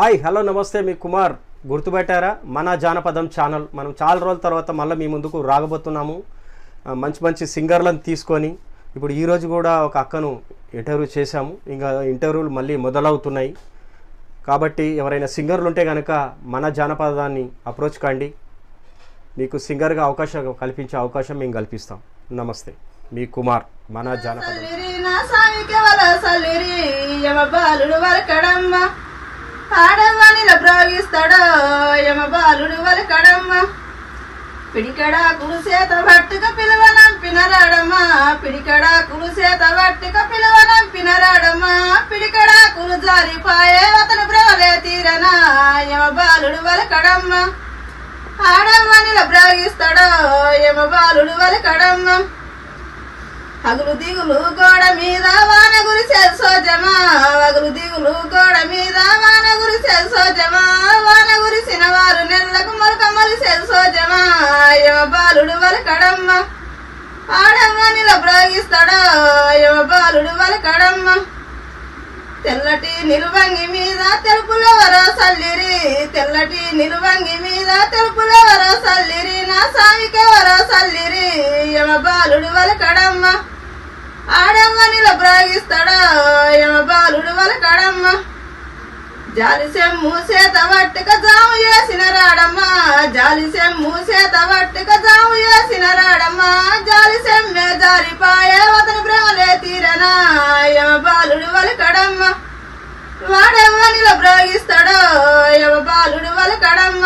Hi hello నమస్తే మీ కుమార్. గుర్తుపెట్టారా? మన జానపదం ఛానల్. మనం చాలా రోజుల తర్వాత మళ్ళీ మీ ముందుకు రాగబోతున్నాము మంచి మంచి సింగర్లను తీసుకొని ఇప్పుడు ఈరోజు కూడా ఒక అక్కను ఇంటర్వ్యూ చేశాము. ఇంకా ఇంటర్వ్యూలు మళ్ళీ మొదలవుతున్నాయి. కాబట్టి ఎవరైనా సింగర్లు ఉంటే కనుక మన జానపదాన్ని అప్రోచ్ కండి. మీకు సింగర్గా అవకాశం కల్పించే అవకాశం మేము కల్పిస్తాం. నమస్తే. మీ కుమార్ మన జానపదం. ఆడవాణిల ప్రోగిస్తాడో యమ బాలుడు వలకడమ్మ. పిడికడా కురుసేత పట్టుక పిలువనంపినరాడమ్మ పిడికడా కురుసేత పట్టుక పిలువనంపినరాడమ్మ పిడికడా కురు జారిపాయే అతను బ్రోలే తీరనా యమ బాలుడు వలకడమ్మ. ఆడవాణిల ప్రోగిస్తాడో యమ బాలుడు వలకడమ్మ. అగులు దిగులు గోడ మీద వాన గురి సోజమా అగులు సోజమా వాన గురిసిన వారు నెల్లకు మొలక మొలి సోజమా. యమ బాలుడు వలకడమ్మ. ఆడమ్మ నిల యమ బాలుడు వలకడమ్మ. తెల్లటి నిలువంగి మీద తెలుపులెవరో సల్లిరి. తెల్లటి నిలువంగి మీద తెలుపులెవరో సల్లిరి. నా సామికెవరో సల్లిరి. యమ బాలుడు వలకడమ్మ. ఆడమ్మ నిల బ్రాగిస్తాడా యమ బాలుడు వలకడమ్మ. జాలిసెం సెమ్ము సేత పట్టుక జాము వేసిన రాడమ్మ జాలిసెం సెమ్ము సేత పట్టుక జాము వేసిన రాడమ్మ జాలిసెమ్మే జారిపాయే అతని బ్రహ్మలే తీరనా? యమ బాలుడు వలకడమ్మ వాడమ్మ నిల బ్రోగిస్తాడో యమ బాలుడు వలకడమ్మ